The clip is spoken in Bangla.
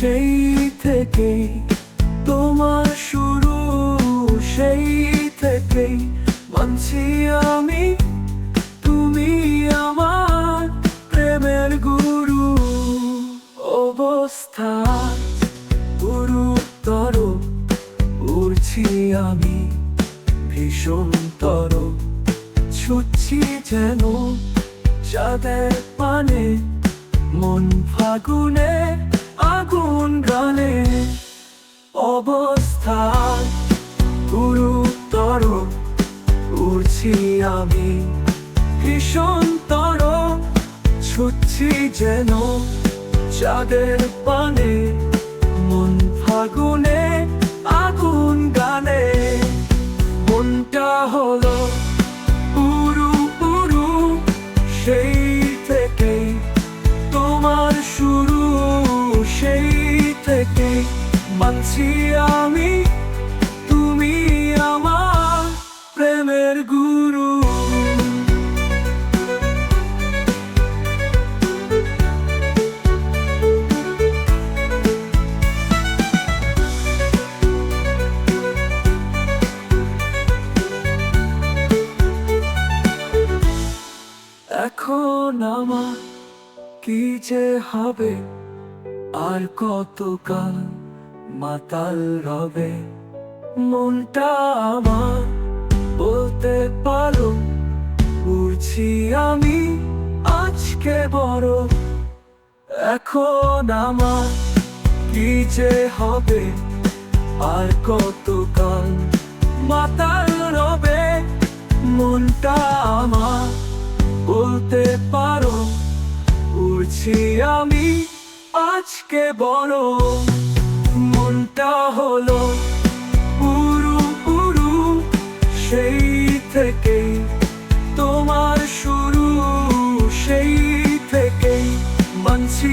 সেই থেকেই তোমার শুরু, সেই থেকেই মানছি আমি। তুমি আমার প্রেমের গুরু। অবস্থা গুরুতর, উড়ছি আমি, ভীষণতর। ছুটছি যেন চাঁদের পানে, মন ফাগুনে আগুন গালে অবস্থান? গুরুতর উড়ছি আমি ভীষণ তর ছুটছি যেন চাঁদের পানে। মন ফাগুনে, আগুন গানে। মনটা হলো সেই থেকে মানছি আমি তুমি আমার প্রেমের গুরু। এখন আমার কি যে হবে? আর কতকাল মাতাল রবে মনটা আমার? বলতে পারো, উড়ছি আমি আজকে বড়। এখন আমার কি যে হবে? আর কতকাল মাতাল রবে মনটা আমার? বলতে পারো, উড়ছি আমি আজকে বড় মনটা হলো পুরু পুরু সেই থেকে তোমার শুরু সেই থেকে মানছি